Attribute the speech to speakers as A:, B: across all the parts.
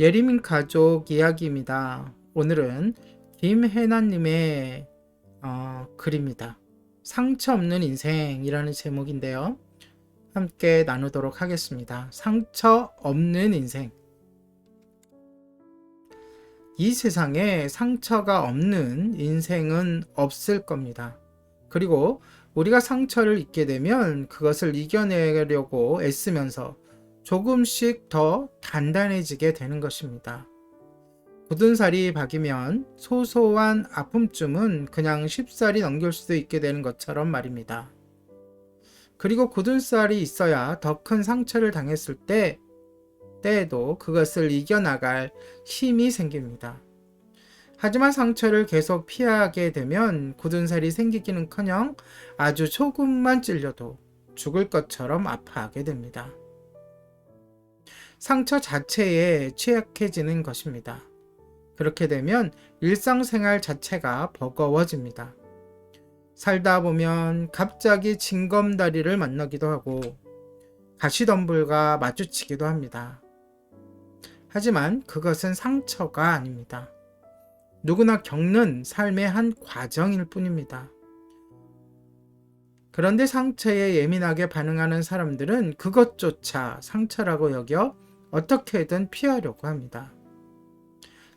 A: 예리민 가족 이야기입니다. 오늘은 김혜나님의 어, 글입니다. 상처 없는 인생이라는 제목인데요. 함께 나누도록 하겠습니다. 상처 없는 인생. 이 세상에 상처가 없는 인생은 없을 겁니다. 그리고 우리가 상처를 입게 되면 그것을 이겨내려고 애쓰면서 조금씩 더 단단해지게 되는 것입니다. 굳은 살이 박이면 소소한 아픔쯤은 그냥 쉽사리 넘길 수도 있게 되는 것처럼 말입니다. 그리고 굳은 살이 있어야 더 큰 상처를 당했을 때, 때에도 그것을 이겨나갈 힘이 생깁니다. 하지만 상처를 계속 피하게 되면 굳은 살이 생기기는 커녕 아주 조금만 찔려도 죽을 것처럼 아파하게 됩니다. 상처 자체에 취약해지는 것입니다. 그렇게 되면 일상생활 자체가 버거워집니다. 살다 보면 갑자기 징검다리를 만나기도 하고 가시덤불과 마주치기도 합니다. 하지만 그것은 상처가 아닙니다. 누구나 겪는 삶의 한 과정일 뿐입니다. 그런데 상처에 예민하게 반응하는 사람들은 그것조차 상처라고 여겨 어떻게든 피하려고 합니다.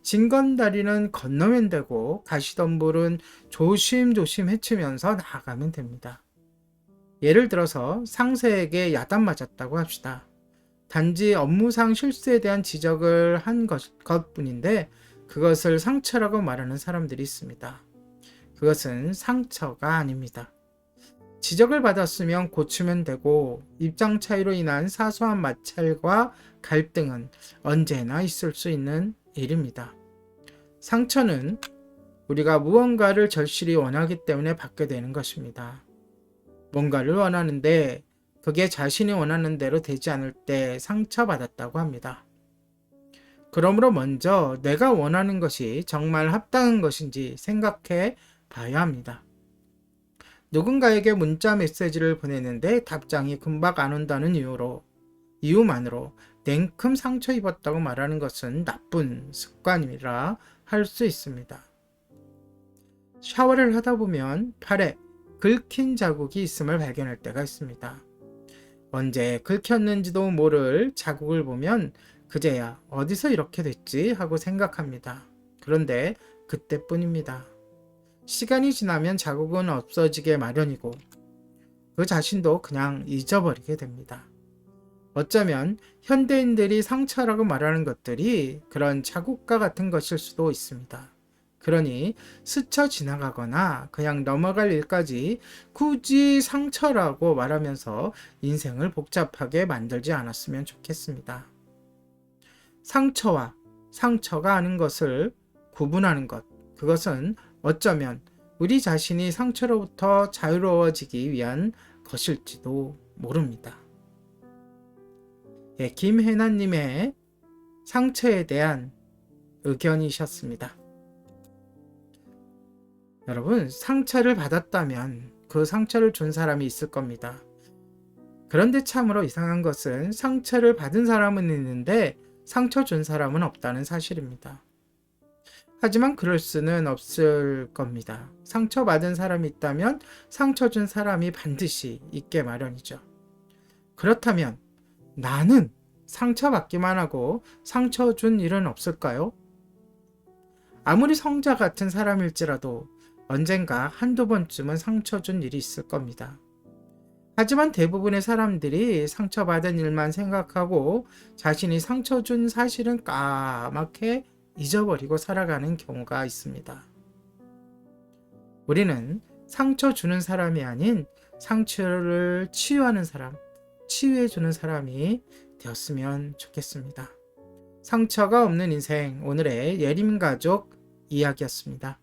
A: 진건다리는 건너면 되고 가시덤불은 조심조심 헤치면서 나아가면 됩니다. 예를 들어서 상사에게 야단 맞았다고 합시다. 단지 업무상 실수에 대한 지적을 한 것, 것뿐인데 그것을 상처라고 말하는 사람들이 있습니다. 그것은 상처가 아닙니다. 지적을 받았으면 고치면 되고 입장 차이로 인한 사소한 마찰과 갈등은 언제나 있을 수 있는 일입니다. 상처는 우리가 무언가를 절실히 원하기 때문에 받게 되는 것입니다. 뭔가를 원하는데 그게 자신이 원하는 대로 되지 않을 때 상처받았다고 합니다. 그러므로 먼저 내가 원하는 것이 정말 합당한 것인지 생각해 봐야 합니다. 누군가에게 문자 메시지를 보내는데 답장이 금방 안 온다는 이유로 이유만으로 냉큼 상처 입었다고 말하는 것은 나쁜 습관이라 할 수 있습니다. 샤워를 하다 보면 팔에 긁힌 자국이 있음을 발견할 때가 있습니다. 언제 긁혔는지도 모를 자국을 보면 그제야 어디서 이렇게 됐지 하고 생각합니다. 그런데 그때뿐입니다. 시간이 지나면 자국은 없어지게 마련이고 그 자신도 그냥 잊어버리게 됩니다. 어쩌면 현대인들이 상처라고 말하는 것들이 그런 자국과 같은 것일 수도 있습니다. 그러니 스쳐 지나가거나 그냥 넘어갈 일까지 굳이 상처라고 말하면서 인생을 복잡하게 만들지 않았으면 좋겠습니다. 상처와 상처가 아닌 것을 구분하는 것, 그것은 어쩌면 우리 자신이 상처로부터 자유로워지기 위한 것일지도 모릅니다. 예, 김혜나님의 상처에 대한 의견이셨습니다. 여러분, 상처를 받았다면 그 상처를 준 사람이 있을 겁니다. 그런데 참으로 이상한 것은 상처를 받은 사람은 있는데 상처 준 사람은 없다는 사실입니다. 하지만 그럴 수는 없을 겁니다. 상처받은 사람이 있다면 상처 준 사람이 반드시 있게 마련이죠. 그렇다면 나는 상처받기만 하고 상처 준 일은 없을까요? 아무리 성자 같은 사람일지라도 언젠가 한두 번쯤은 상처 준 일이 있을 겁니다. 하지만 대부분의 사람들이 상처받은 일만 생각하고 자신이 상처 준 사실은 까맣게 잊어버리고 살아가는 경우가 있습니다. 우리는 상처 주는 사람이 아닌 상처를 치유하는 사람, 치유해 주는 사람이 되었으면 좋겠습니다. 상처가 없는 인생, 오늘의 예림 가족 이야기였습니다.